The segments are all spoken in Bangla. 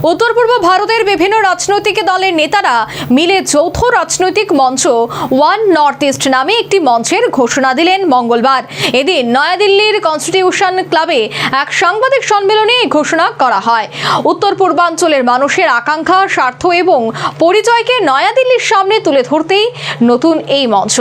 উত্তর পূর্ব ভারতের বিভিন্ন রাজনৈতিক দলের নেতারা মিলে যৌথ রাজনৈতিক মঞ্চ ওয়ান নর্থ ইস্ট নামে একটি মঞ্চের ঘোষণা দিলেন মঙ্গলবার। এদিন নয়াদিল্লির কনস্টিটিউশন ক্লাবে এক সাংবাদিক সম্মেলনে ঘোষণা করা হয়। উত্তর পূর্বাঞ্চলের মানুষের আকাঙ্ক্ষা, স্বার্থ এবং পরিচয়কে নয়াদিল্লির সামনে তুলে ধরতেই নতুন এই মঞ্চ।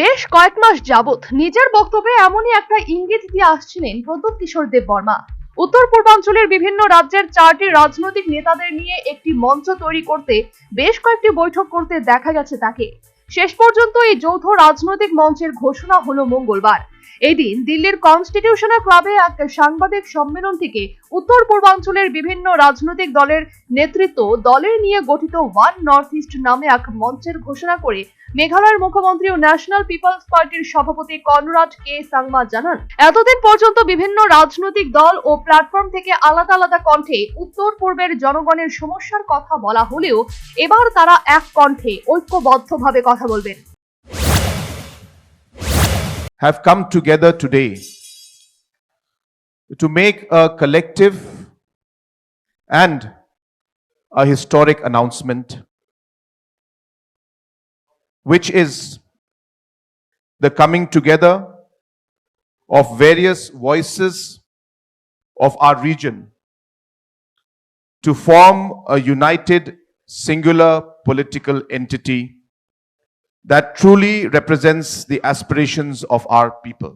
বেশ কয়েক মাস যাবৎ নিজের বক্তব্যে এমনই একটা ইঙ্গিত দিয়ে আসছিলেন প্রদ্যুৎ কিশোর দেব বর্মা উত্তর পূর্বাঞ্চলের বিভিন্ন রাজ্যের চারটি রাজনৈতিক নেতাদের নিয়ে একটি মঞ্চ তৈরি করতে বেশ কয়েকটি বৈঠক করতে দেখা গেছে তাকে। শেষ পর্যন্ত এই যৌথ রাজনৈতিক মঞ্চের ঘোষণা হলো মঙ্গলবার। এদিন দিল্লির কনস্টিটিউশনাল ক্লাবে এক সাংবাদিক সম্মেলন থেকে উত্তর পূর্বাঞ্চলের বিভিন্ন রাজনৈতিক দলের নেতৃত্ব দলের নিয়ে গঠিত ওয়ান নর্থ ইস্ট নামে এক মঞ্চের ঘোষণা করে মেঘালয়ের মুখ্যমন্ত্রী ও ন্যাশনাল পিপলস পার্টির সভাপতি কনরাড কে সাংমা জানান। এতদিন পর্যন্ত বিভিন্ন রাজনৈতিক দল ও প্ল্যাটফর্ম থেকে আলাদা আলাদা কণ্ঠে উত্তর পূর্বের জনগণের সমস্যার কথা বলা হলেও এবার তারা এক কণ্ঠে ঐক্যবদ্ধভাবে কথা বলবেন। Have come together today to make a collective and a historic announcement, which is the coming together of various voices of our region to form a united singular political entity that truly represents the aspirations of our people.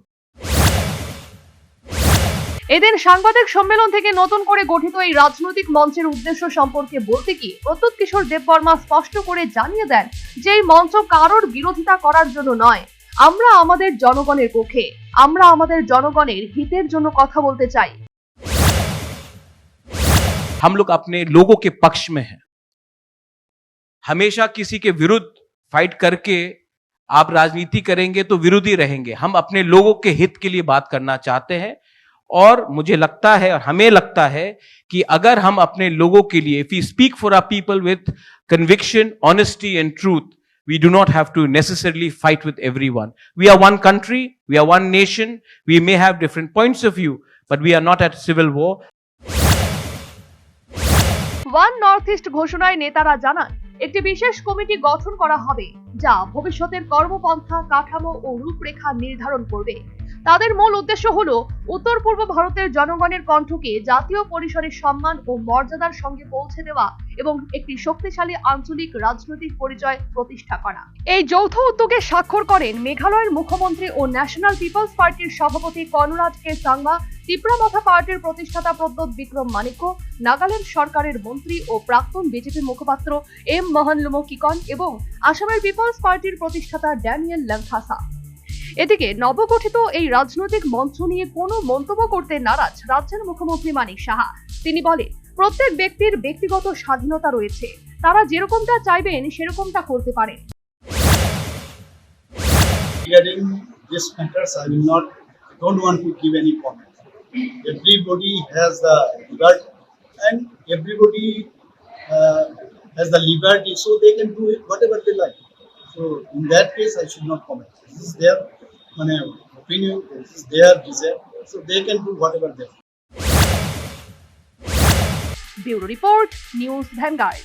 এদিন সাংবাদিক সম্মেলন থেকে নতুন করে গঠিত এই রাজনৈতিক মঞ্চের উদ্দেশ্য সম্পর্কে বলতে কি প্রদ্যুৎ কিশোর দেববর্মা স্পষ্ট করে জানিয়ে দেন যে এই মঞ্চ কারোর বিরোধিতা করার জন্য নয় আমরা আমাদের জনগণের পক্ষে আমরা আমাদের জনগণের হিতের জন্য কথা বলতে চাই हम लोग अपने लोगों के पक्ष में हैं हमेशा किसी के विरुद्ध फाइट करके आप राजनीति करेंगे तो विरोधी रहेंगे हम अपने लोगों के हित के लिए बात करना चाहते हैं और मुझे लगता है और हमें लगता है कि अगर हम अपने लोगों के लिए we speak for our people with conviction honesty and truth we do not have to necessarily fight with everyone. We are one country, we are one nation, we may have different points of view, but we are not at civil war. One North East ঘোষণায় নেতারা জানান একটি বিশেষ কমিটি গঠন করা হবে যা ভবিষ্যতের কর্মপন্থা কাঠামো ও রূপরেখা নির্ধারণ করবে। তাদের মূল উদ্দেশ্য হলো উত্তর পূর্ব ভারতের জনগণের কণ্ঠকে জাতীয় পরিসরে সম্মান ও মর্যাদার সঙ্গে পৌঁছে দেওয়া এবং একটি শক্তিশালী আঞ্চলিক রাজনৈতিক পরিচয় প্রতিষ্ঠা করা। এই যৌথ উদ্যোগে স্বাক্ষর করেন মেঘালয়ের মুখ্যমন্ত্রী ও ন্যাশনাল পিপলস পার্টির সভাপতি কনরাড কে সাংমা ত্রিপুরামাথা পার্টির প্রতিষ্ঠাতা প্রদ্যোৎ বিক্রম মানিক্য, নাগাল্যান্ড সরকারের মন্ত্রী ও প্রাক্তন বিজেপি মুখপাত্র এম মোহনলুমো কিকন এবং আসামের পিপলস পার্টির প্রতিষ্ঠাতা ড্যানিয়েল ল্যাংথাসা এদিকে নবগঠিত এই রাজনৈতিক মঞ্চ নিয়ে কোনো মন্তব্য করতে নারাজ রাজ্যের মুখ্যমন্ত্রী মানিক সাহা। তিনি বলেন, প্রত্যেক ব্যক্তির ব্যক্তিগত স্বাধীনতা রয়েছে। তারা যেরকমটা চাইবেন, সেরকমটা করতে পারে। Liberty so they can do it, whatever they that মানে, opinion, is their desire, so they can do whatever they want. Bureau report news vanguard